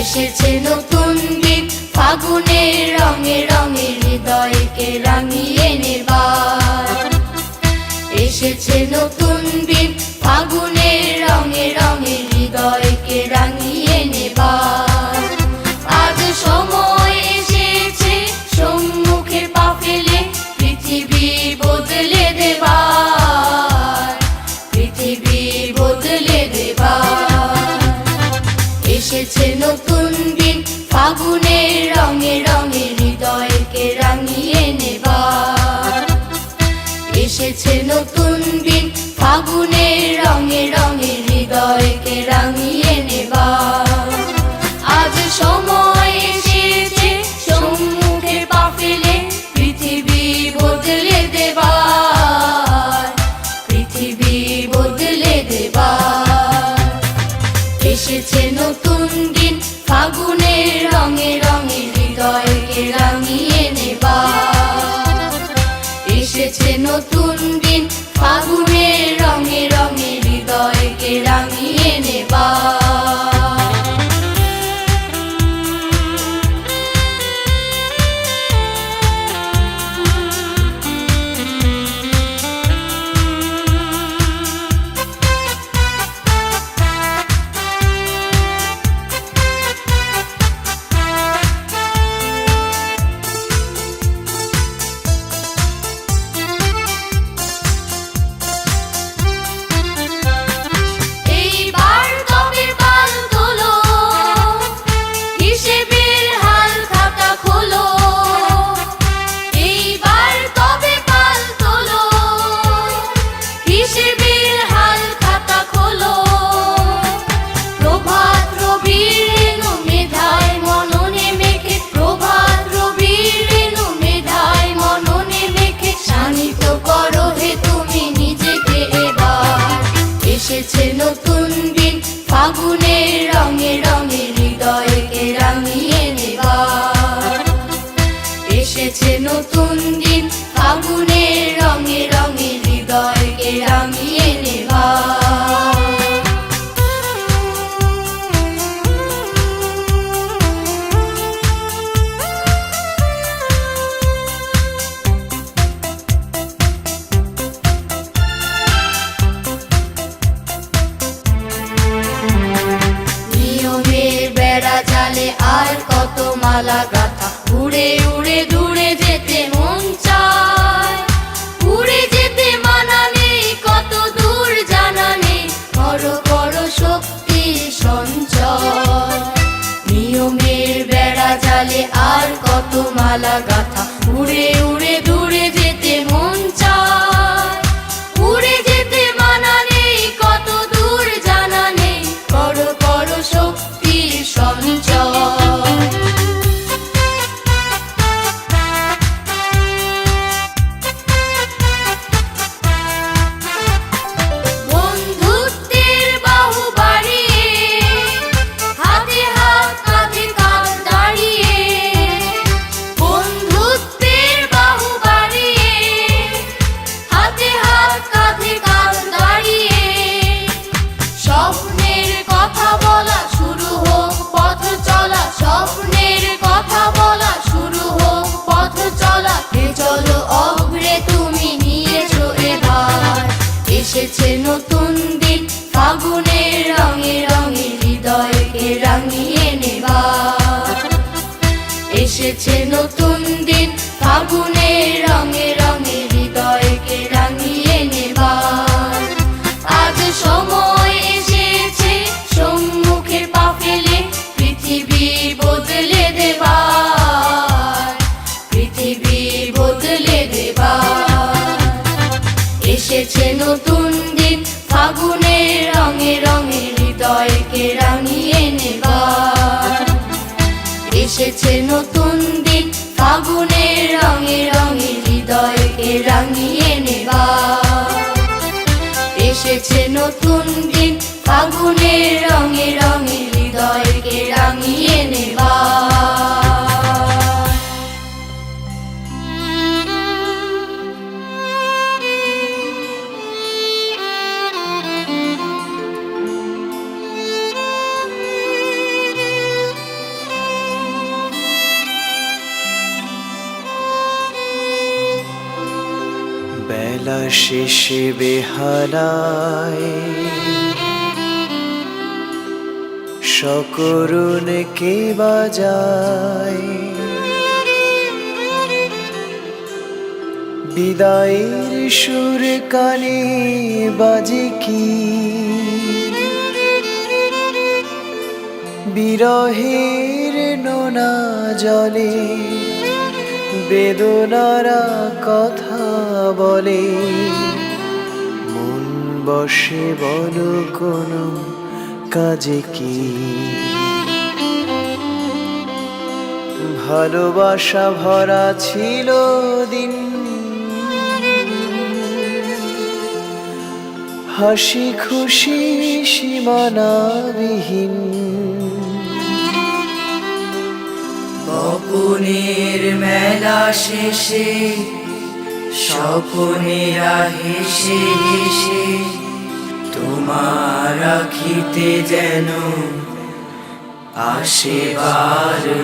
এসেছে নতুন দিন। ফাগুনের রঙে রঙে হৃদয়কে রাঙিয়ে নির্বাণ রঙে রঙে হৃদয়কে রাঙিয়ে নেবা এসেছে নতুন নতুন দিন ফাগুনের রঙে রঙে হৃদয়কে রাঙিয়ে জালে আর কত মালা Malagata. Neşe Çenot নতুন দিন ফাগুনের রঙে রঙে হৃদয়কে রাঙিয়ে নেবার। এসেছে নতুন দিন ফাগুনের রঙে রঙে হৃদয়কে রাঙিয়ে নেবার। বেলা শেষে বেহালায়। সকরুণ কে বাজায়? বিদায়ের সুর কানে বাজে কি? বিরহের নোনা জলে বেদনারা কথা বলে। মন বসে বলো কোনো কাজে কি? ভালোবাসা ভরা ছিল দিন। হাসি খুশি সীমানাবিহীন। বপুনের মেলা শেষে স্বপনেরা হেসে হেসে তোমার রাখিতে যেন আসে বারবার।